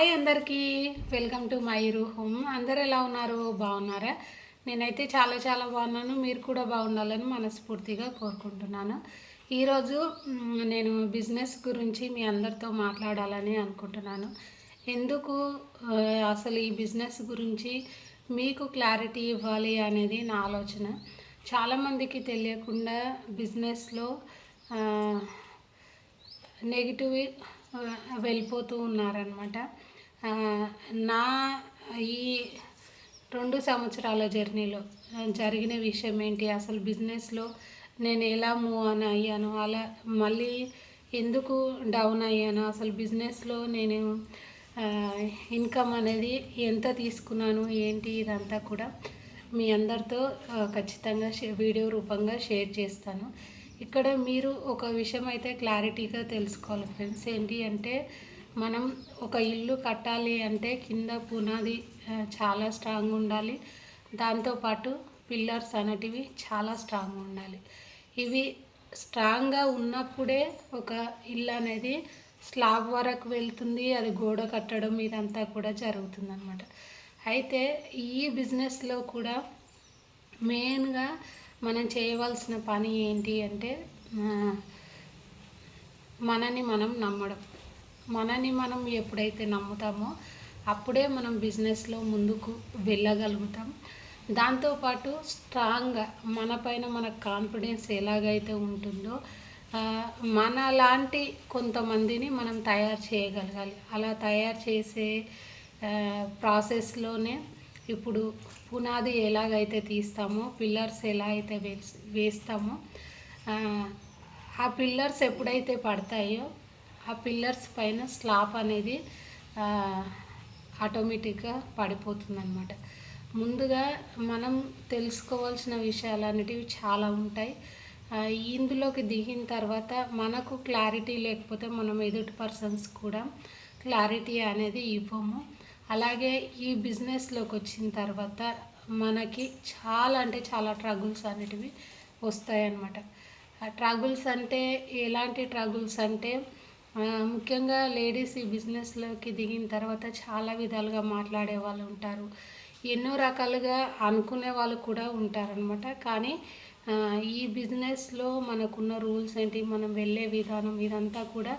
Hi అందరికీ. Welcome to my home అందరు ఎలా ఉన్నారు? బాగున్నారా? నేనైతే చాలా చాలా బాగున్నాను. మీరు కూడా బాగుండాలని మనస్ఫూర్తిగా కోరుకుంటున్నాను. ఈరోజు నేను బిజినెస్ గురించి మీ అందరితో మాట్లాడాలని అనుకుంటున్నాను. ఎందుకు అసలు ఈ బిజినెస్ గురించి మీకు క్లారిటీ ఇవ్వాలి అనేది నా ఆలోచన. చాలామందికి తెలియకుండా బిజినెస్లో నెగిటివ్ వెళ్ళిపోతూ ఉన్నారనమాట నా ఈ రెండు సంవత్సరాల జర్నీలో జరిగిన విషయం ఏంటి? అసలు బిజినెస్లో నేను ఎలా మూవ్ ఆన్ అయ్యాను? అలా మళ్ళీ ఎందుకు డౌన్ అయ్యాను? అసలు బిజినెస్లో నేను ఇన్కమ్ అనేది ఎంత తీసుకున్నాను? ఏంటి? ఇదంతా కూడా మీ అందరితో ఖచ్చితంగా షే- వీడియో రూపంగా షేర్ చేస్తాను. ఇక్కడ మీరు ఒక విషయం అయితే క్లారిటీగా తెలుసుకోవాలి ఫ్రెండ్స్. ఏంటి అంటే మనం ఒక ఇల్లు కట్టాలి అంటే కింద పునాది చాలా స్ట్రాంగ్ ఉండాలి. దాంతోపాటు పిల్లర్స్ అనేటివి చాలా స్ట్రాంగ్ ఉండాలి. ఇవి స్ట్రాంగ్గా ఉన్నప్పుడే ఒక ఇల్లు అనేది స్లాబ్ వరకు వెళ్తుంది అది గోడ కట్టడం ఇదంతా కూడా జరుగుతుంది అనమాట అయితే ఈ బిజినెస్లో కూడా మెయిన్గా మనం చేయవలసిన పని ఏంటి అంటే మనని మనం నమ్మడం. మనని మనం ఎప్పుడైతే నమ్ముతామో అప్పుడే మనం బిజినెస్లో ముందుకు వెళ్ళగలుగుతాం. దాంతోపాటు స్ట్రాంగ్గా మన పైన కాన్ఫిడెన్స్ ఎలాగైతే ఉంటుందో మన లాంటి కొంతమందిని మనం తయారు చేయగలగాలి. అలా తయారు చేసే ప్రాసెస్లోనే ఇప్పుడు పునాది ఎలాగైతే తీస్తామో పిల్లర్స్ ఎలా అయితే వేస్తామో ఆ పిల్లర్స్ ఎప్పుడైతే పడతాయో ఆ పిల్లర్స్ పైన స్లాబ్ అనేది ఆటోమేటిక్గా పడిపోతుంది ముందుగా మనం తెలుసుకోవాల్సిన విషయాలు అనేటివి చాలా ఉంటాయి. ఇందులోకి దిగిన తర్వాత మనకు క్లారిటీ లేకపోతే మనం ఎదుటి పర్సన్స్ కూడా క్లారిటీ అనేది ఇవ్వము. అలాగే ఈ బిజినెస్లోకి వచ్చిన తర్వాత మనకి చాలా అంటే చాలా ట్రగుల్స్ అనేటివి వస్తాయన్నమాట. ట్రగుల్స్ అంటే ఎలాంటి ట్రగుల్స్ అంటే ముఖ్యంగా లేడీస్ ఈ బిజినెస్లోకి దిగిన తర్వాత చాలా విధాలుగా మాట్లాడే వాళ్ళు ఉంటారు. ఎన్నో రకాలుగా అనుకునే వాళ్ళు కూడా ఉంటారనమాట కానీ ఈ బిజినెస్లో మనకున్న రూల్స్ ఏంటి? మనం వెళ్ళే విధానం ఇదంతా కూడా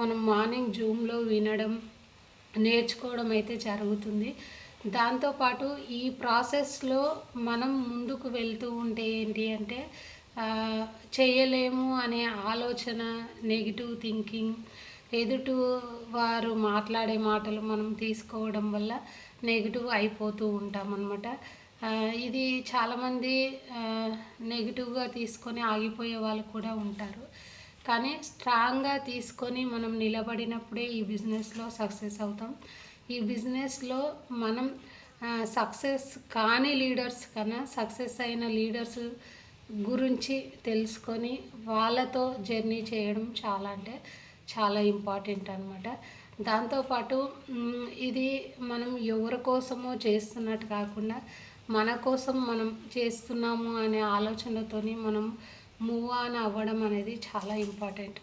మనం మార్నింగ్ జూమ్లో వినడం నేర్చుకోవడం అయితే జరుగుతుంది. దాంతోపాటు ఈ ప్రాసెస్లో మనం ముందుకు వెళ్తూ ఉంటే ఏంటి అంటే చేయలేము అనే ఆలోచన నెగిటివ్ థింకింగ్ ఎదుటి వారు మాట్లాడే మాటలు మనం తీసుకోవడం వల్ల నెగిటివ్ అయిపోతూ ఉంటాం అనమాట ఇది చాలామంది నెగిటివ్గా తీసుకొని ఆగిపోయే వాళ్ళు కూడా ఉంటారు. కానీ స్ట్రాంగ్గా తీసుకొని మనం నిలబడినప్పుడే ఈ బిజినెస్లో సక్సెస్ అవుతాం. ఈ బిజినెస్లో మనం సక్సెస్ కాని లీడర్స్ కన్నా సక్సెస్ అయిన లీడర్స్ గురించి తెలుసుకొని వాళ్ళతో జర్నీ చేయడం చాలా అంటే చాలా ఇంపార్టెంట్ అనమాట దాంతోపాటు ఇది మనం ఎవరి కోసమో చేస్తున్నట్టు కాకుండా మన కోసం మనం చేస్తున్నాము అనే ఆలోచనతోని మనం మూవ్ ఆన్ అవ్వడం అనేది చాలా ఇంపార్టెంట్.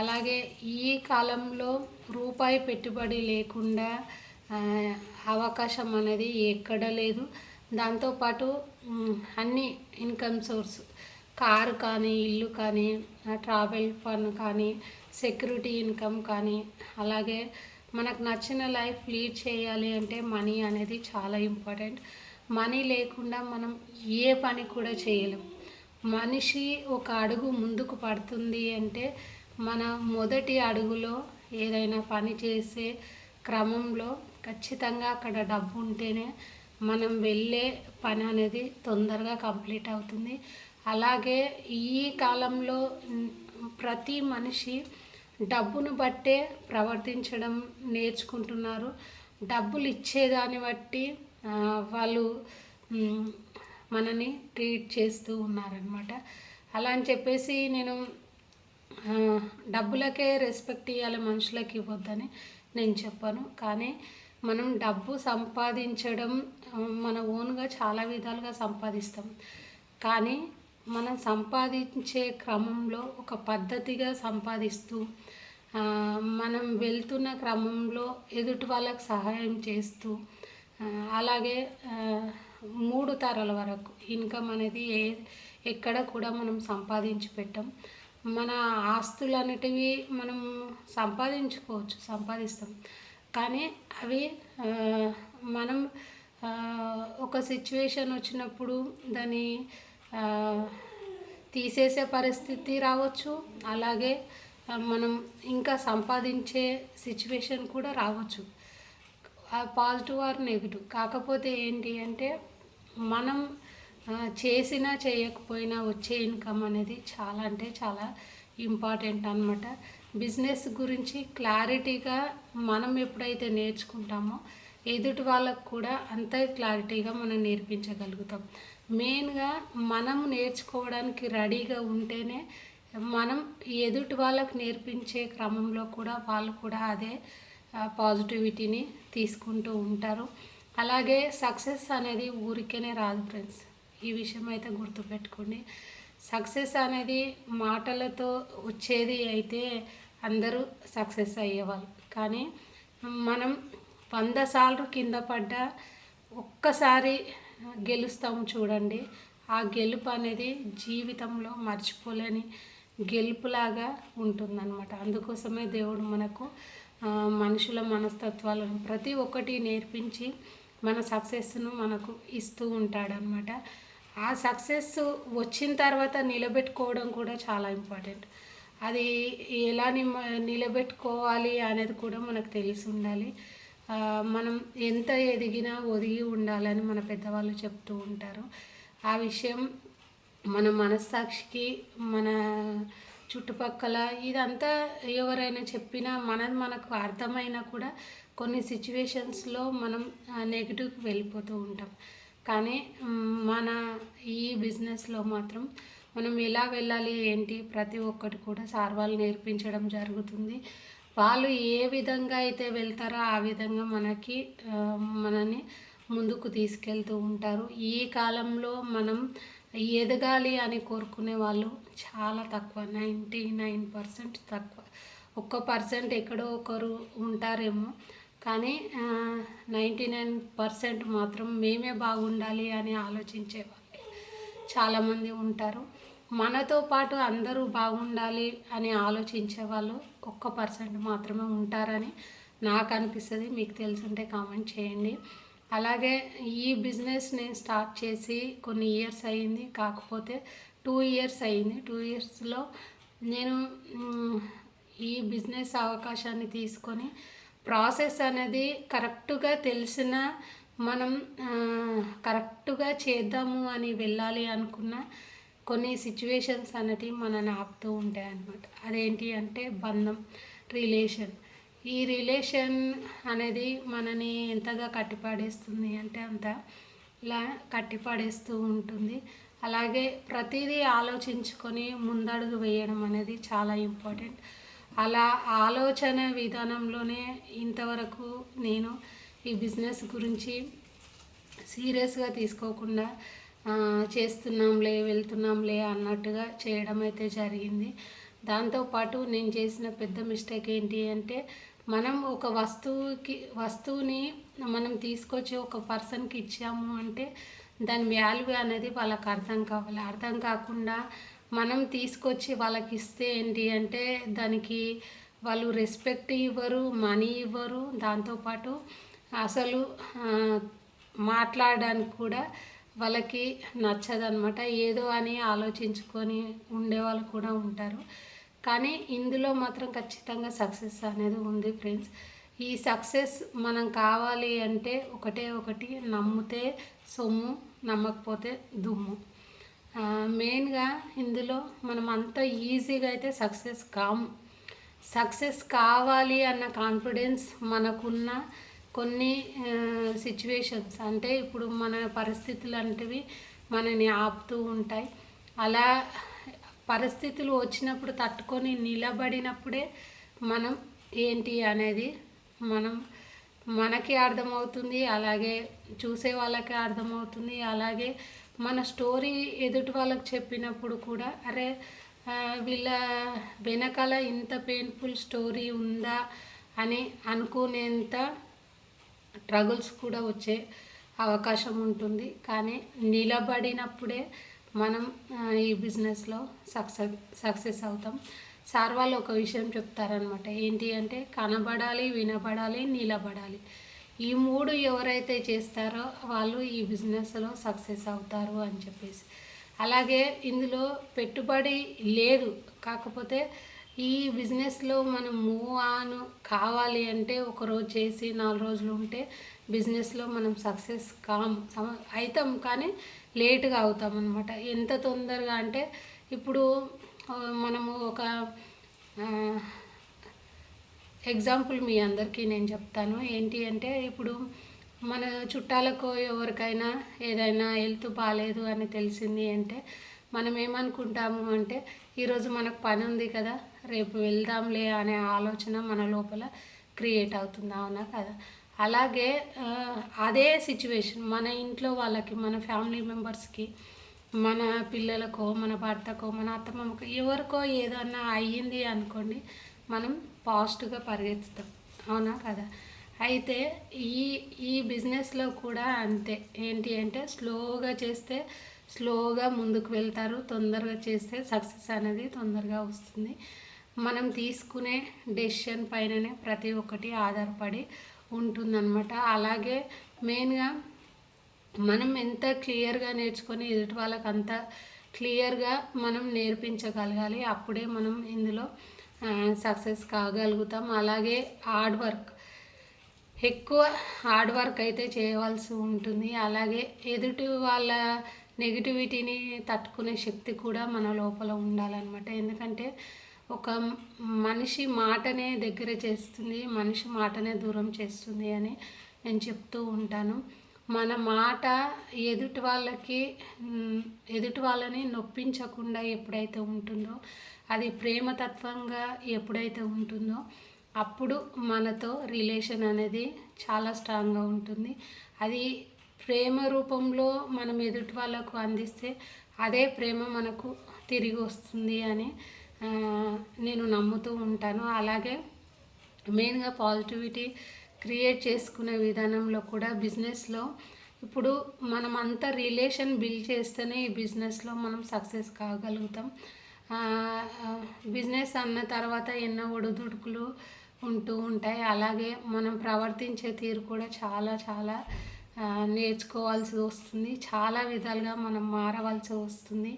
అలాగే ఈ కాలంలో రూపాయి పెట్టుబడి లేకుండా అవకాశం అనేది ఎక్కడ లేదు. దాంతోపాటు అన్ని ఇన్కమ్ సోర్స్ కారు కానీ ఇల్లు కానీ ట్రావెల్ ఫన్ కానీ సెక్యూరిటీ ఇన్కమ్ కానీ అలాగే మనకు నచ్చిన లైఫ్ లీడ్ చేయాలి అంటే మనీ అనేది చాలా ఇంపార్టెంట్ మనీ లేకుండా మనం ఏ పని కూడా చేయలేం. మనిషి ఒక అడుగు ముందుకు పడుతుంది అంటే మన మొదటి అడుగులో ఏదైనా పని చేసే క్రమంలో ఖచ్చితంగా అక్కడ డబ్బు ఉంటేనే మనం వెళ్ళే పని అనేది తొందరగా కంప్లీట్ అవుతుంది. అలాగే ఈ కాలంలో ప్రతి మనిషి డబ్బును బట్టే ప్రవర్తించడం నేర్చుకుంటున్నారు. డబ్బులు ఇచ్చేదాన్ని బట్టి వాళ్ళు మనని ట్రీట్ చేస్తూ ఉన్నారనమాట అలా అని చెప్పేసి నేను డబ్బులకే రెస్పెక్ట్ ఇవ్వాలి మనుషులకి ఇవ్వద్దని నేను చెప్పాను. కానీ మనం డబ్బు సంపాదించడం మన ఓన్గా చాలా విధాలుగా సంపాదిస్తాం. కానీ మనం సంపాదించే క్రమంలో ఒక పద్ధతిగా సంపాదిస్తూ మనం వెళ్తున్న క్రమంలో ఎదుటి వాళ్ళకి సహాయం చేస్తూ అలాగే మూడు తరాల వరకు ఇన్కమ్ అనేది ఏ ఎక్కడ కూడా మనం సంపాదించి పెట్టాం. మన ఆస్తులు అనేటివి మనం సంపాదించుకోవచ్చు సంపాదిస్తాం. కానీ అవి మనం ఒక సిచ్యువేషన్ వచ్చినప్పుడు దాన్ని తీసేసే పరిస్థితి రావచ్చు. అలాగే మనం ఇంకా సంపాదించే సిచ్యువేషన్ కూడా రావచ్చు. పాజిటివ్ ఆర్ నెగిటివ్ కాకపోతే ఏంటి అంటే మనం చేసినా చేయకపోయినా వచ్చే ఇన్కమ్ అనేది చాలా అంటే చాలా ఇంపార్టెంట్ అనమాట బిజినెస్ గురించి క్లారిటీగా మనం ఎప్పుడైతే నేర్చుకుంటామో ఎదుటి వాళ్ళకు కూడా అంతే క్లారిటీగా మనం నేర్పించగలుగుతాం. మెయిన్గా మనం నేర్చుకోవడానికి రెడీగా ఉంటేనే మనం ఎదుటి వాళ్ళకు నేర్పించే క్రమంలో కూడా వాళ్ళు కూడా అదే పాజిటివిటీని తీసుకుంటూ ఉంటారు. అలాగే సక్సెస్ అనేది ఊరికేనే రాదు ఫ్రెండ్స్. ఈ విషయం అయితే గుర్తుపెట్టుకోండి. సక్సెస్ అనేది మాటలతో వచ్చేది అయితే అందరూ సక్సెస్ అయ్యేవాళ్ళు. కానీ మనం వంద సార్లు కింద పడ్డ ఒక్కసారి గెలుస్తాం చూడండి. ఆ గెలుపు అనేది జీవితంలో మర్చిపోలేని గెలుపులాగా ఉంటుందన్నమాట. అందుకోసమే దేవుడు మనకు మనుషుల మనస్తత్వాలను ప్రతి ఒక్కటి నేర్పించి మన సక్సెస్ను మనకు ఇస్తూ ఉంటాడనమాట ఆ సక్సెస్ వచ్చిన తర్వాత నిలబెట్టుకోవడం కూడా చాలా ఇంపార్టెంట్. అది ఎలా నిమ నిలబెట్టుకోవాలి అనేది కూడా మనకు తెలిసి ఉండాలి. మనం ఎంత ఎదిగినా ఒదిగి ఉండాలని మన పెద్దవాళ్ళు చెప్తూ ఉంటారు. ఆ విషయం మన మనస్సాక్షికి మన చుట్టుపక్కల ఇదంతా ఎవరైనా చెప్పినా మనది మనకు అర్థమైనా కూడా కొన్ని సిచ్యువేషన్స్లో మనం నెగిటివ్కి వెళ్ళిపోతూ ఉంటాం. కానీ మన ఈ బిజినెస్లో మాత్రం మనం ఎలా వెళ్ళాలి ఏంటి? ప్రతి ఒక్కటి కూడా సార్ వాళ్ళు నేర్పించడం జరుగుతుంది. వాళ్ళు ఏ విధంగా అయితే వెళ్తారో ఆ విధంగా మనకి మనని ముందుకు తీసుకెళ్తూ ఉంటారు. ఈ కాలంలో మనం ఎదగాలి అని కోరుకునే వాళ్ళు చాలా తక్కువ నైంటీ నైన్ పర్సెంట్ తక్కువ. ఒక్క పర్సెంట్ ఎక్కడో ఒకరు ఉంటారేమో. కానీ నైంటీ నైన్ పర్సెంట్ మాత్రం మేమే బాగుండాలి అని ఆలోచించే చాలామంది ఉంటారు. మనతో పాటు అందరూ బాగుండాలి అని ఆలోచించే వాళ్ళు ఒక్క పర్సెంట్ మాత్రమే ఉంటారని నాకు అనిపిస్తుంది. మీకు తెలుసుంటే కామెంట్ చేయండి. అలాగే ఈ బిజినెస్ నేను స్టార్ట్ చేసి కొన్ని ఇయర్స్ అయ్యింది కాకపోతే టూ ఇయర్స్ అయ్యింది టూ ఇయర్స్లో నేను ఈ బిజినెస్ అవకాశాన్ని తీసుకొని ప్రాసెస్ అనేది కరెక్ట్గా తెలిసిన మనం కరెక్ట్గా చేద్దాము అని వెళ్ళాలి అనుకున్న కొన్ని సిచ్యువేషన్స్ అనేటివి మనని ఆపుతూ ఉంటాయి అన్నమాట. అదేంటి అంటే బంధం రిలేషన్. ఈ రిలేషన్ అనేది మనని ఎంతగా కట్టిపడేస్తుంది అంటే అంత ఇలా కట్టిపడేస్తూ ఉంటుంది. అలాగే ప్రతిదీ ఆలోచించుకొని ముందడుగు వేయడం అనేది చాలా ఇంపార్టెంట్. అలా ఆలోచన విధానంలోనే ఇంతవరకు నేను ఈ బిజినెస్ గురించి సీరియస్గా తీసుకోకుండా చేస్తున్నాంలే వెళ్తున్నాంలే అన్నట్టుగా చేయడం అయితే జరిగింది. దాంతోపాటు నేను చేసిన పెద్ద మిస్టేక్ ఏంటి అంటే మనం ఒక వస్తువుకి వస్తువుని మనం తీసుకొచ్చి ఒక పర్సన్కి ఇచ్చాము అంటే దాని వాల్యూ అనేది వాళ్ళకి అర్థం కావాలి. అర్థం కాకుండా మనం తీసుకొచ్చి వాళ్ళకి ఇస్తే ఏంటి అంటే దానికి వాళ్ళు రెస్పెక్ట్ ఇవ్వరు మనీ ఇవ్వరు. దాంతోపాటు అసలు మాట్లాడడానికి కూడా వాళ్ళకి నచ్చదనమాట ఏదో అని ఆలోచించుకొని ఉండేవాళ్ళు కూడా ఉంటారు. కానీ ఇందులో మాత్రం ఖచ్చితంగా సక్సెస్ అనేది ఉంది ఫ్రెండ్స్. ఈ సక్సెస్ మనం కావాలి అంటే ఒకటే ఒకటి నమ్మితే సొమ్ము నమ్మకపోతే దుమ్ము. మెయిన్గా ఇందులో మనం అంత ఈజీగా అయితే సక్సెస్ కాము. సక్సెస్ కావాలి అన్న కాన్ఫిడెన్స్ మనకున్న కొన్ని సిచ్యువేషన్స్ అంటే ఇప్పుడు మన పరిస్థితులు అంటివి మనని ఆపుతూ ఉంటాయి. అలా పరిస్థితులు వచ్చినప్పుడు తట్టుకొని నిలబడినప్పుడే మనం ఏంటి అనేది మనం మనకి అర్థమవుతుంది అలాగే చూసే వాళ్ళకి అర్థమవుతుంది అలాగే మన స్టోరీ ఎదుటి వాళ్ళకి చెప్పినప్పుడు కూడా అరే వీళ్ళ వెనకాల ఇంత పెయిన్ఫుల్ స్టోరీ ఉందా అని అనుకునేంత ట్రగుల్స్ కూడా వచ్చే అవకాశం ఉంటుంది. కానీ నిలబడినప్పుడే మనం ఈ బిజినెస్లో సక్సెస్ సక్సెస్ అవుతాం. సార్ వాళ్ళు ఒక విషయం చెప్తారనమాట ఏంటి అంటే కనబడాలి వినబడాలి నిలబడాలి. ఈ మూడు ఎవరైతే చేస్తారో వాళ్ళు ఈ బిజినెస్లో సక్సెస్ అవుతారు అని చెప్పేసి. అలాగే ఇందులో పెట్టుబడి లేదు. కాకపోతే ఈ బిజినెస్లో మనం మూవ్ ఆన్ కావాలి అంటే ఒక రోజు చేసి నాలుగు రోజులు ఉంటే బిజినెస్లో మనం సక్సెస్ కాం అవుతాం కానీ లేట్గా అవుతాం అనమాట ఎంత తొందరగా అంటే ఇప్పుడు మనము ఒక ఎగ్జాంపుల్ మీ అందరికీ నేను చెప్తాను. ఏంటి అంటే ఇప్పుడు మన చుట్టాలకు ఎవరికైనా ఏదైనా హెల్త్ బాగాలేదు అని తెలిసింది అంటే మనం ఏమనుకుంటాము అంటే ఈరోజు మనకు పని ఉంది కదా రేపు వెళ్దాంలే అనే ఆలోచన మన లోపల క్రియేట్ అవుతుంది అవునా కదా అలాగే అదే సిచ్యువేషన్ మన ఇంట్లో వాళ్ళకి మన ఫ్యామిలీ మెంబర్స్కి మన పిల్లలకో మన భర్తకో మన అత్తమ్మకో ఎవరికో ఏదన్నా అయ్యింది అనుకోండి మనం పాజిటివ్గా పరిగెత్తుతాం. అవునా కదా అయితే ఈ ఈ బిజినెస్లో కూడా అంతే. ఏంటి అంటే స్లోగా చేస్తే స్లోగా ముందుకు వెళ్తారు తొందరగా చేస్తే సక్సెస్ అనేది తొందరగా వస్తుంది. మనం తీసుకునే డెసిషన్ పైననే ప్రతి ఒక్కటి ఆధారపడి ఉంటుందన్నమాట. అలాగే మెయిన్గా మనం ఎంత క్లియర్గా నేర్చుకొని ఎదుటి వాళ్ళకి అంత క్లియర్గా మనం నేర్పించగలగాలి అప్పుడే మనం ఇందులో సక్సెస్ కాగలుగుతాం. అలాగే హార్డ్ వర్క్ ఎక్కువ హార్డ్ వర్క్ అయితే చేయవలసి ఉంటుంది. అలాగే ఎదుటి వాళ్ళ నెగిటివిటీని తట్టుకునే శక్తి కూడా మన లోపల ఉండాలన్నమాట. ఎందుకంటే ఒక మనిషి మాటనే దగ్గర చేస్తుంది మనిషి మాటనే దూరం చేస్తుంది అని నేను చెప్తూ ఉంటాను. మన మాట ఎదుటి వాళ్ళకి ఎదుటి వాళ్ళని నొప్పించకుండా ఎప్పుడైతే ఉంటుందో అది ప్రేమతత్వంగా ఎప్పుడైతే ఉంటుందో అప్పుడు మనతో రిలేషన్ అనేది చాలా స్ట్రాంగ్గా ఉంటుంది. అది ప్రేమ రూపంలో మనం ఎదుటి వాళ్ళకు అందిస్తే అదే ప్రేమ మనకు తిరిగి వస్తుంది అని నేను నమ్ముతూ ఉంటాను. అలాగే మెయిన్గా పాజిటివిటీ క్రియేట్ చేసుకునే విధానంలో కూడా బిజినెస్లో ఇప్పుడు మనం అంతా రిలేషన్ బిల్డ్ చేస్తేనే ఈ బిజినెస్లో మనం సక్సెస్ కాగలుగుతాం. బిజినెస్ అన్న తర్వాత ఎన్నో ఒడిదుడుకులు ఉంటూ ఉంటాయి. అలాగే మనం ప్రవర్తించే తీరు కూడా చాలా చాలా నేర్చుకోవాల్సి వస్తుంది. చాలా విధాలుగా మనం మారవలసి వస్తుంది.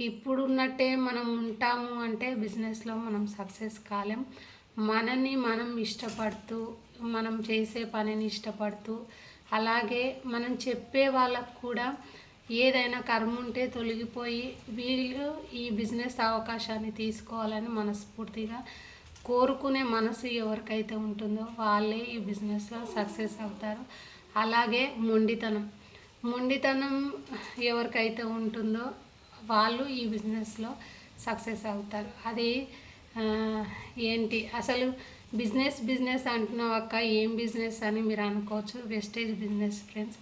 ఇప్పుడున్నట్టే మనం ఉంటాము అంటే బిజినెస్లో మనం సక్సెస్ కాలేం. మనని మనం ఇష్టపడుతూ మనం చేసే పనిని ఇష్టపడుతూ అలాగే మనం చెప్పే వాళ్ళకు కూడా ఏదైనా కర్మ ఉంటే తొలగిపోయి వీళ్ళు ఈ బిజినెస్ అవకాశాన్ని తీసుకోవాలని మనస్ఫూర్తిగా కోరుకునే మనసు ఎవరికైతే ఉంటుందో వాళ్ళే ఈ బిజినెస్లో సక్సెస్ అవుతారు. అలాగే మొండితనం. మొండితనం ఎవరికైతే ఉంటుందో వాళ్ళు ఈ బిజినెస్లో సక్సెస్ అవుతారు. అది ఏంటి? అసలు బిజినెస్ బిజినెస్ అంటున్నావు అక్క. ఏం బిజినెస్ అని మీరు అనుకోవచ్చు. Wastage business friends.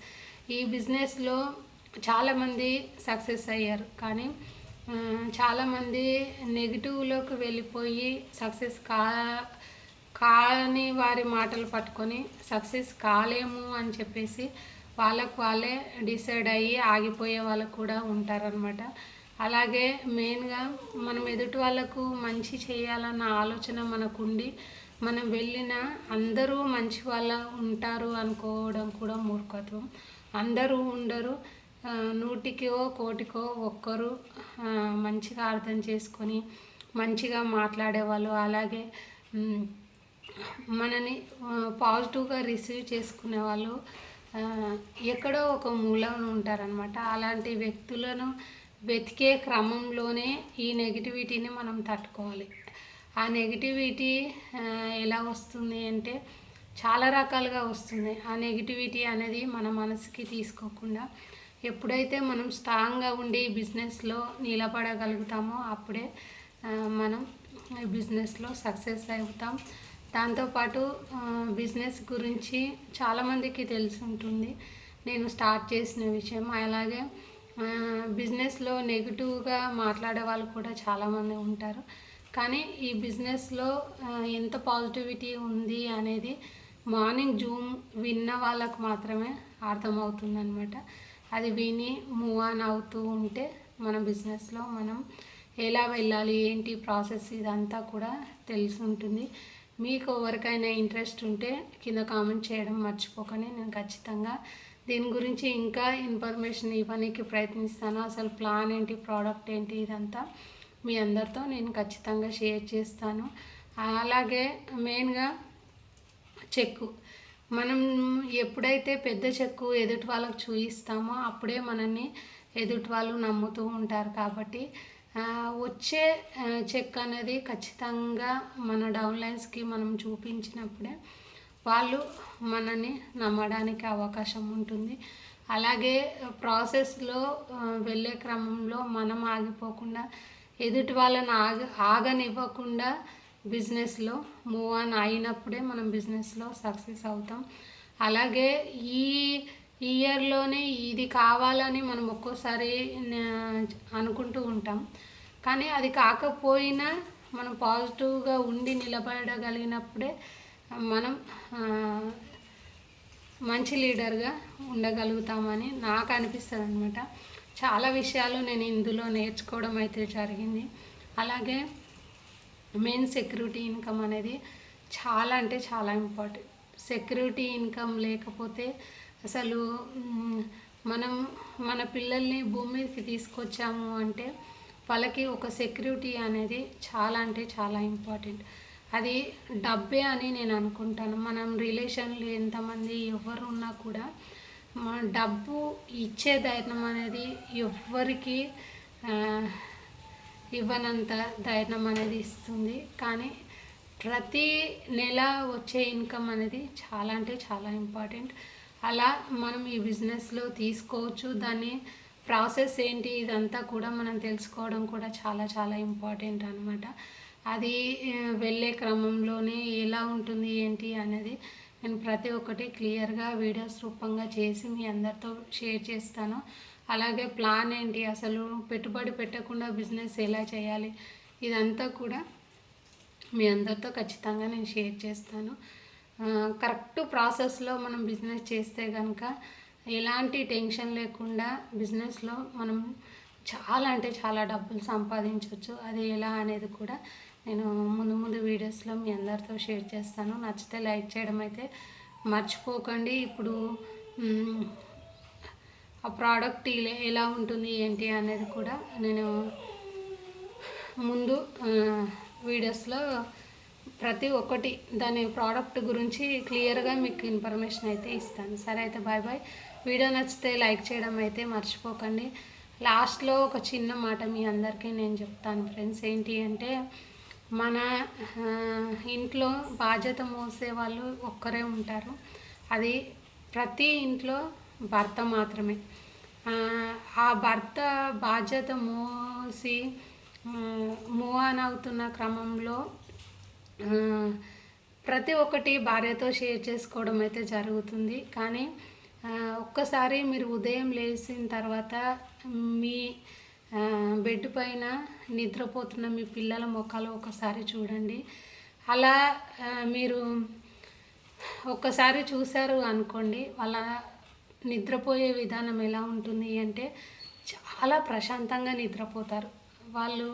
ఈ బిజినెస్లో చాలామంది సక్సెస్ అయ్యారు. కానీ చాలామంది నెగిటివ్లోకి వెళ్ళిపోయి సక్సెస్ కా కాని వారి మాటలు పట్టుకొని సక్సెస్ కాలేము అని చెప్పేసి వాళ్ళకు వాళ్ళే డిసైడ్ అయ్యి ఆగిపోయే వాళ్ళు కూడా ఉంటారనమాట అలాగే మెయిన్గా మనం ఎదుటి వాళ్ళకు మంచి చేయాలన్న ఆలోచన మనకుండి మనం వెళ్ళిన అందరూ మంచి వాళ్ళ ఉంటారు అనుకోవడం కూడా మూర్ఖత్వం. అందరూ ఉండరు. నూటికో కోటికో ఒక్కరు మంచిగా అర్థం చేసుకొని మంచిగా మాట్లాడేవాళ్ళు. అలాగే మనని పాజిటివ్గా రిసీవ్ చేసుకునే వాళ్ళు ఎక్కడో ఒక మూలన ఉంటారనమాట అలాంటి వ్యక్తులను వెతికే క్రమంలోనే ఈ నెగిటివిటీని మనం తట్టుకోవాలి. ఆ నెగిటివిటీ ఎలా వస్తుంది అంటే చాలా రకాలుగా వస్తుంది. ఆ నెగిటివిటీ అనేది మన మనసుకి తీసుకోకుండా ఎప్పుడైతే మనం స్ట్రాంగ్గా ఉండి బిజినెస్లో నిలబడగలుగుతామో అప్పుడే మనం బిజినెస్లో సక్సెస్ అవుతాం. దాంతోపాటు బిజినెస్ గురించి చాలామందికి తెలిసి ఉంటుంది. నేను స్టార్ట్ చేసిన విషయం. అలాగే బిజినెస్లో నెగిటివ్గా మాట్లాడే వాళ్ళు కూడా చాలామంది ఉంటారు. కానీ ఈ బిజినెస్లో ఎంత పాజిటివిటీ ఉంది అనేది మార్నింగ్ జూమ్ విన్న వాళ్ళకు మాత్రమే అర్థమవుతుందనమాట అది విని మూవ్ ఆన్ అవుతూ ఉంటే మన బిజినెస్లో మనం ఎలా వెళ్ళాలి ఏంటి ప్రాసెస్ ఇదంతా కూడా తెలిసి ఉంటుంది. మీకు ఎవరికైనా ఇంట్రెస్ట్ ఉంటే కింద కామెంట్ చేయడం మర్చిపోకండి. నేను ఖచ్చితంగా దీని గురించి ఇంకా ఇన్ఫర్మేషన్ ఇవ్వడానికి ప్రయత్నిస్తాను. అసలు ప్లాన్ ఏంటి ప్రోడక్ట్ ఏంటి ఇదంతా మీ అందరితో నేను ఖచ్చితంగా షేర్ చేస్తాను. అలాగే మెయిన్గా చెక్కు. మనం ఎప్పుడైతే పెద్ద చెక్కు ఎదుటి వాళ్ళకు చూపిస్తామో అప్పుడే మనల్ని ఎదుటి వాళ్ళు నమ్ముతూ ఉంటారు కాబట్టి వచ్చే చెక్ అనేది ఖచ్చితంగా మన డౌన్లైన్స్కి మనం చూపించినప్పుడే వాళ్ళు మనని నమ్మడానికి అవకాశం ఉంటుంది. అలాగే ప్రాసెస్లో వెళ్ళే క్రమంలో మనం ఆగిపోకుండా ఎదుటి వాళ్ళని ఆగ ఆగనివ్వకుండా బిజినెస్లో మూవ్ ఆన్ అయినప్పుడే మనం బిజినెస్లో సక్సెస్ అవుతాం. అలాగే ఈ ఇయర్లోనే ఇది కావాలని మనం ఒక్కోసారి అనుకుంటూ ఉంటాం. కానీ అది కాకపోయినా మనం పాజిటివ్గా ఉండి నిలబడగలిగినప్పుడే మనం మంచి లీడర్గా ఉండగలుగుతామని నాకు అనిపిస్తుంది అనమాట చాలా విషయాలు నేను ఇందులో నేర్చుకోవడం అయితే జరిగింది. అలాగే మెయిన్ సెక్యూరిటీ ఇన్కమ్ అనేది చాలా అంటే చాలా ఇంపార్టెంట్. సెక్యూరిటీ ఇన్కమ్ లేకపోతే అసలు మనం మన పిల్లల్ని భూమి మీదకి తీసుకొచ్చాము అంటే వాళ్ళకి ఒక సెక్యూరిటీ అనేది చాలా అంటే చాలా ఇంపార్టెంట్ అది డబ్బే అని నేను అనుకుంటాను. మనం రిలేషన్లు ఎంతమంది ఎవరు ఉన్నా కూడా మన డబ్బు ఇచ్చే ధైర్యం అనేది ఎవ్వరికి ఇవ్వనంత ధైర్యం అనేది ఇస్తుంది. కానీ ప్రతి నెల వచ్చే ఇన్కమ్ అనేది చాలా అంటే చాలా ఇంపార్టెంట్ అలా మనం ఈ బిజినెస్లో తీసుకోవచ్చు. దాన్ని ప్రాసెస్ ఏంటి ఇదంతా కూడా మనం తెలుసుకోవడం కూడా చాలా చాలా ఇంపార్టెంట్ అనమాట అది వెళ్ళే క్రమంలోనే ఎలా ఉంటుంది ఏంటి అనేది నేను ప్రతి ఒక్కటి క్లియర్గా వీడియోస్ రూపంగా చేసి మీ అందరితో షేర్ చేస్తాను. అలాగే ప్లాన్ ఏంటి? అసలు పెట్టుబడి పెట్టకుండా బిజినెస్ ఎలా చేయాలి? ఇదంతా కూడా మీ అందరితో ఖచ్చితంగా నేను షేర్ చేస్తాను. కరెక్ట్ ప్రాసెస్లో మనం బిజినెస్ చేస్తే కనుక ఎలాంటి టెన్షన్ లేకుండా బిజినెస్లో మనం చాలా అంటే చాలా డబ్బులు సంపాదించవచ్చు అది ఎలా అనేది కూడా నేను ముందు ముందు వీడియోస్లో మీ అందరితో షేర్ చేస్తాను. నచ్చితే లైక్ చేయడం అయితే మర్చిపోకండి. ఇప్పుడు ఆ ప్రోడక్ట్ ఎలా ఉంటుంది ఏంటి అనేది కూడా నేను ముందు వీడియోస్లో ప్రతి ఒక్కటి దాని ప్రోడక్ట్ గురించి క్లియర్గా మీకు ఇన్ఫర్మేషన్ అయితే ఇస్తాను. సరే అయితే బాయ్ బాయ్. వీడియో నచ్చితే లైక్ చేయడం అయితే మర్చిపోకండి. లాస్ట్లో ఒక చిన్న మాట మీ అందరికీ నేను చెప్తాను ఫ్రెండ్స్. ఏంటి అంటే మన ఇంట్లో బాధ్యత మోసే వాళ్ళు ఒక్కరే ఉంటారు. అది ప్రతి ఇంట్లో భర్త మాత్రమే. ఆ, భర్త బాధ్యత మోసి మూవ్ ఆన్ అవుతున్న క్రమంలో ప్రతి ఒక్కటి భార్యతో షేర్ చేసుకోవడం అయితే జరుగుతుంది. కానీ ఒక్కసారి మీరు ఉదయం లేచిన తర్వాత మీ బెడ్ పైన నిద్రపోతున్న మీ పిల్లల ముఖాలు ఒకసారి చూడండి. అలా మీరు ఒక్కసారి చూశారు అనుకోండి వాళ్ళ నిద్రపోయే విధానం ఎలా ఉంటుంది అంటే చాలా ప్రశాంతంగా నిద్రపోతారు. వాళ్ళు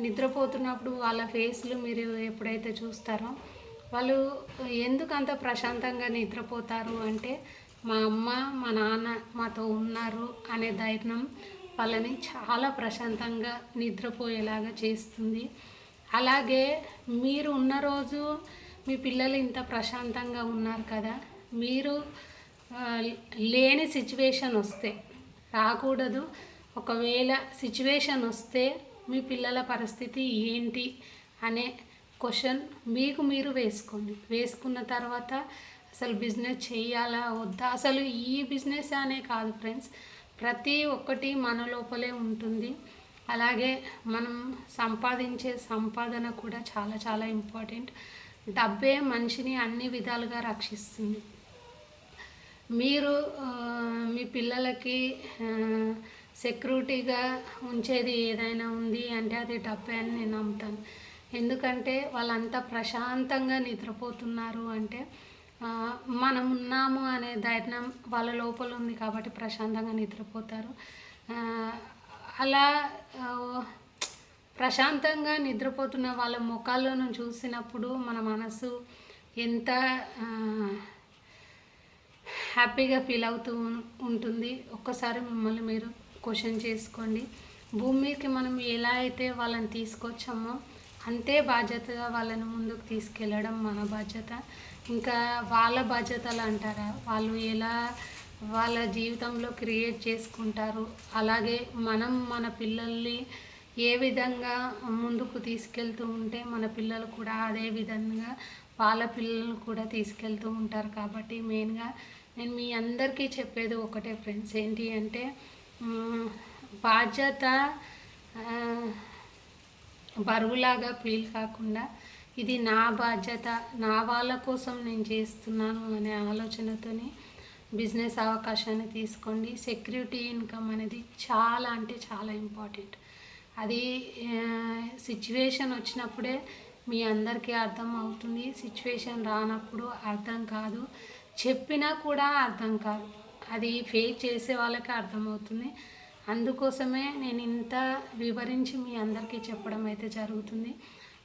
నిద్రపోతున్నప్పుడు వాళ్ళ ఫేస్లు మీరు ఎప్పుడైతే చూస్తారో వాళ్ళు ఎందుకంత ప్రశాంతంగా నిద్రపోతారు అంటే మా అమ్మ మా నాన్న మాతో ఉన్నారు అనే ధైర్యం వాళ్ళని చాలా ప్రశాంతంగా నిద్రపోయేలాగా చేస్తుంది. అలాగే మీరు ఉన్న రోజు మీ పిల్లలు ఇంత ప్రశాంతంగా ఉన్నారు కదా మీరు లేని సిచ్యువేషన్ వస్తే రాకూడదు. ఒకవేళ సిచ్యువేషన్ వస్తే మీ పిల్లల పరిస్థితి ఏంటి అనే క్వశ్చన్ మీకు మీరు వేసుకోండి. వేసుకున్న తర్వాత అసలు బిజినెస్ చేయాలా వద్దా? అసలు ఈ బిజినెస్ అనే కాదు ఫ్రెండ్స్. ప్రతి ఒక్కటి మన లోపలే ఉంటుంది. అలాగే మనం సంపాదించే సంపాదన కూడా చాలా చాలా ఇంపార్టెంట్. డబ్బే మనిషిని అన్ని విధాలుగా రక్షిస్తుంది. మీరు మీ పిల్లలకి సెక్యూరిటీగా ఉంచేది ఏదైనా ఉంది అంటే అది డబ్బే అని నేను నమ్ముతాను. ఎందుకంటే వాళ్ళంతా ప్రశాంతంగా నిద్రపోతున్నారు అంటే మనం ఉన్నాము అనే ధైర్యం వాళ్ళ లోపల ఉంది కాబట్టి ప్రశాంతంగా నిద్రపోతారు. అలా ప్రశాంతంగా నిద్రపోతున్న వాళ్ళ ముఖాలను చూసినప్పుడు మన మనసు ఎంత హ్యాపీగా ఫీల్ అవుతూ ఉంటుంది. ఒక్కసారి మిమ్మల్ని మీరు క్వశ్చన్ చేసుకోండి. భూమి మీదకి మనం ఎలా అయితే వాళ్ళని తీసుకొచ్చామో అంతే బాధ్యతగా వాళ్ళని ముందుకు తీసుకెళ్ళడం మన బాధ్యత. ఇంకా వాళ్ళ బాధ్యతలు అంటారా? వాళ్ళు ఎలా వాళ్ళ జీవితంలో క్రియేట్ చేసుకుంటారు? అలాగే మనం మన పిల్లల్ని ఏ విధంగా ముందుకు తీసుకెళ్తూ ఉంటే మన పిల్లలు కూడా అదే విధంగా వాళ్ళ పిల్లలను కూడా తీసుకెళ్తూ ఉంటారు. కాబట్టి మెయిన్గా నేను మీ అందరికీ చెప్పేది ఒకటే ఫ్రెండ్స్ ఏంటి అంటే బాధ్యత బరువులాగా ఫీల్ కాకుండా ఇది నా బాధ్యత నా వాళ్ళ కోసం నేను చేస్తున్నాను అనే ఆలోచనతోని బిజినెస్ అవకాశాన్ని తీసుకోండి. సెక్యూరిటీ ఇన్కమ్ అనేది చాలా అంటే చాలా ఇంపార్టెంట్. అది సిచ్యువేషన్ వచ్చినప్పుడే మీ అందరికీ అర్థం అవుతుంది. సిచ్యువేషన్ రానప్పుడు అర్థం కాదు. చెప్పినా కూడా అర్థం కాదు. అది ఫేస్ చేసే వాళ్ళకే అర్థమవుతుంది అందుకోసమే నేను ఇంత వివరించి మీ అందరికీ చెప్పడం అయితే జరుగుతుంది.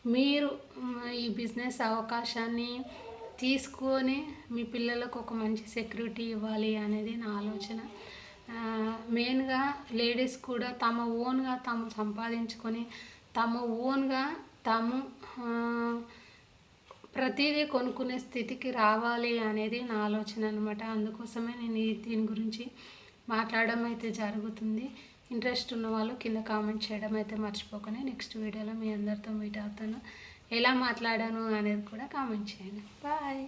మీరు ఈ బిజినెస్ అవకాశాన్ని తీసుకొని మీ పిల్లలకు ఒక మంచి సెక్యూరిటీ ఇవ్వాలి అనేది నా ఆలోచన. మెయిన్గా లేడీస్ కూడా తమ ఓన్గా తాము సంపాదించుకొని తమ ఓన్గా తాము ప్రతిదీ కొనుక్కునే స్థితికి రావాలి అనేది నా ఆలోచన అనమాట అందుకోసమే నేను దీని గురించి మాట్లాడడం అయితే జరుగుతుంది. ఇంట్రెస్ట్ ఉన్న వాళ్ళు కింద కామెంట్ చేయడం అయితే మర్చిపోకండి. నెక్స్ట్ వీడియోలో మీ అందరితో మీట్ అవుతాను. ఎలా మాట్లాడాను అనేది కూడా కామెంట్ చేయండి. బాయ్.